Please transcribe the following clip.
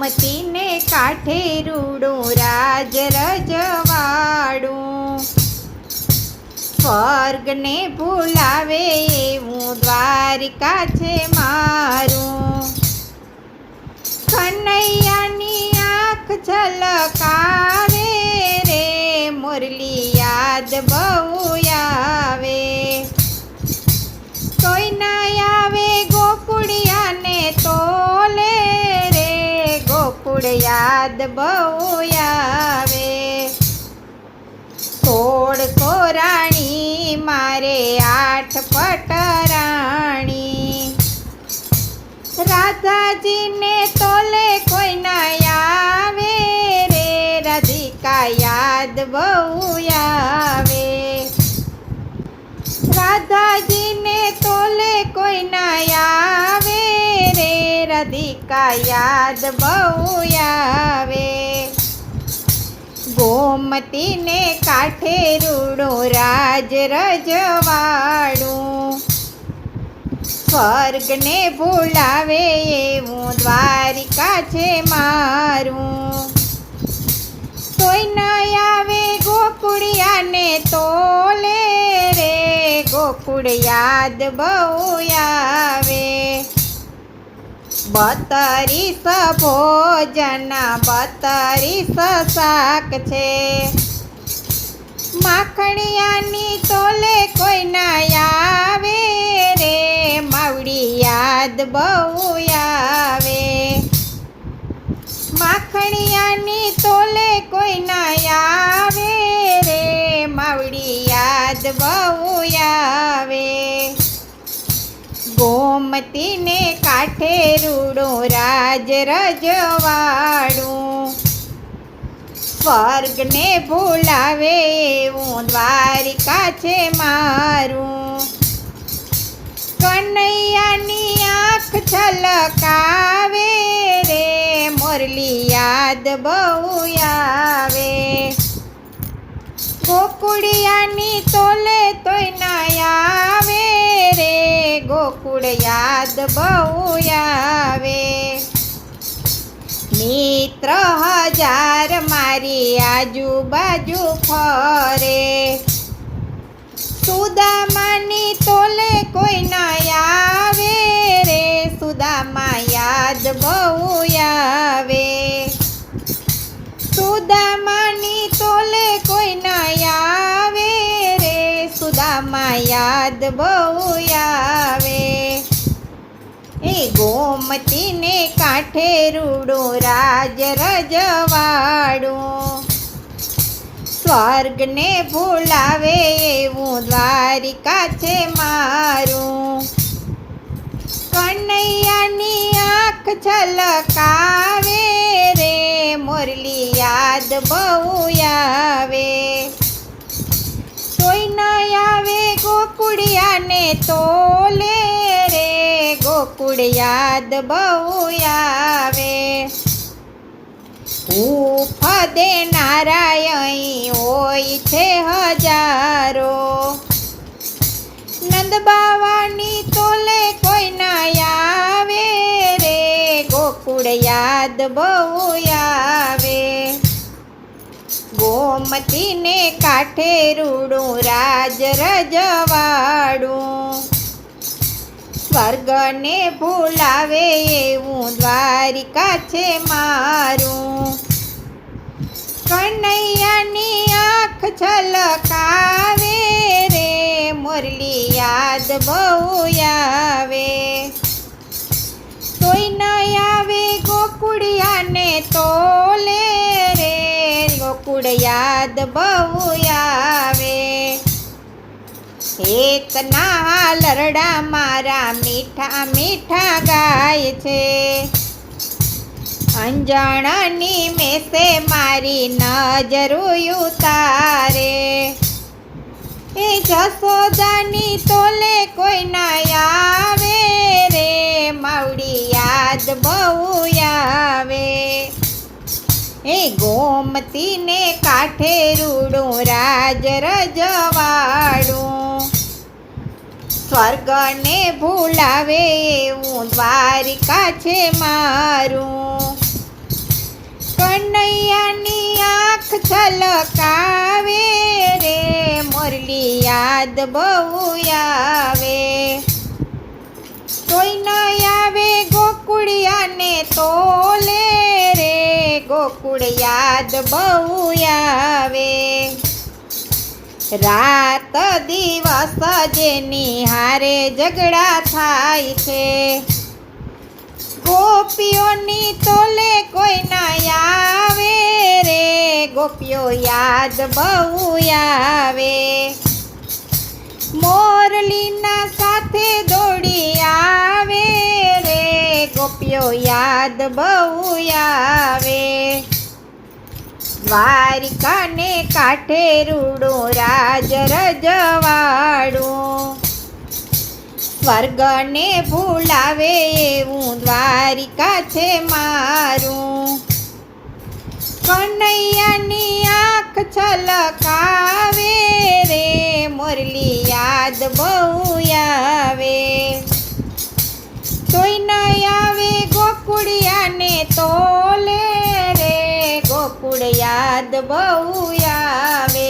ગોમતીને કાંઠે રૂડું રાજ રજવાડું સ્વર્ગને ભૂલાવે એવું દ્વારિકા છે મારું. કનૈયાની આંખ છલકાવે રે, મુરલી યાદ બહુ યાદ બહુ આવે રાધિકા યાદ બહુ આવે. ગોમતીને કાંઠે રૂડો રાજ રજવાડું. સ્વર્ગને ભૂલાવે એવું દ્વારિકા છે મારું. કોઈ ન આવે ગોકુળિયાને તોલે રે. ગોકુળ યાદ બહુ આવે. બતરીસ ભોજન, બતરીસ શાક છે. માખણિયાની તોલે કોઈ ના આવે રે, માવડી યાદ બહુ આવે. માખણિયાની તોલે કોઈ ના આવે રે, માવડી યાદ બહુ આવે. ગોમતીને કાંઠે રૂડો રાજ રજવાડું સ્વર્ગને ભૂલાવે એવું દ્વારિકા છે મારું. કનૈયાની આંખ છલકાવે રે, મોરલી યાદ બહુ આવે. ગોકુડિયાની તોલે તોય ના ગોકુળ યાદ બહુ આવે. મિત્ર હજાર મારી આજુબાજુ ફરે. સુદામાની તોલે કોઈ ના આવે રે. સુદામા યાદ બહુ આવે. સુદામાની તોલે કોઈ ના આવે રે. સુદામા યાદ બહુ આવે ગોમતીને કાંઠે રૂડો રાજ રજવાડું. સ્વર્ગને ભૂલાવે એવું દ્વારિકા છે મારું. કનૈયાની આંખ છલકાવે રે, મોરલી યાદ બહુ આવે. તોય ન આવે ગોકુડિયાને તોલે ગોકુળ યાદ બહુ આવે. ઉફ દે નારાયણ હોય છે હજારો. નંદ બાવાની તોલે કોઈ ના આવે રે. ગોકુળ યાદ બહુ આવે. ગોમતીને કાંઠે રૂડું રાજ રજવાડું. સ્વર્ગને ભૂલાવે એવું દ્વારિકા છે મારું. કનૈયાની આંખ છલકાવે રે, મુરલી યાદ બહુ આવે. કોઈ ન આવે ગોકુડિયાને તોલે રે ગોકુડ યાદ બહુ આવે. એક ના લરડા મારા મીઠા મીઠા ગાય છે. અંજાણની મેસે મારી નજરું તારે એ જસોદાની તોલે કોઈ ના આવે રે, માવડી યાદ બહુ આવે. એ ગોમતીને કાંઠે રૂડું રાજ રજવાડું. સ્વર્ગને ભૂલાવે એવું દ્વારિકા છે મારું. કનૈયાની આંખ છલકાવે રે, મોરલી યાદ બહુ આવે. કોઈ ન આવે ગોકુળિયાને તોલે રે, ગોકુળ યાદ બહુ આવે. રાત દિવસ જેની હારે ઝઘડા થાય છે. ગોપીઓની તોલે કોઈ ના આવે રે. ગોપીઓ યાદ બહુ આવે. મોરલીના સાથે દોડી આવે રે. ગોપીઓ યાદ બહુ આવે. દ્વારિકાને કાંઠે રૂડું રાજ રજવાડું. સ્વર્ગને ભૂલાવે એવું દ્વારિકા છે મારું. કનૈયાની આંખ છલકાવે રે, મોરલી યાદ બહુ આવે યાદ બહુ આવે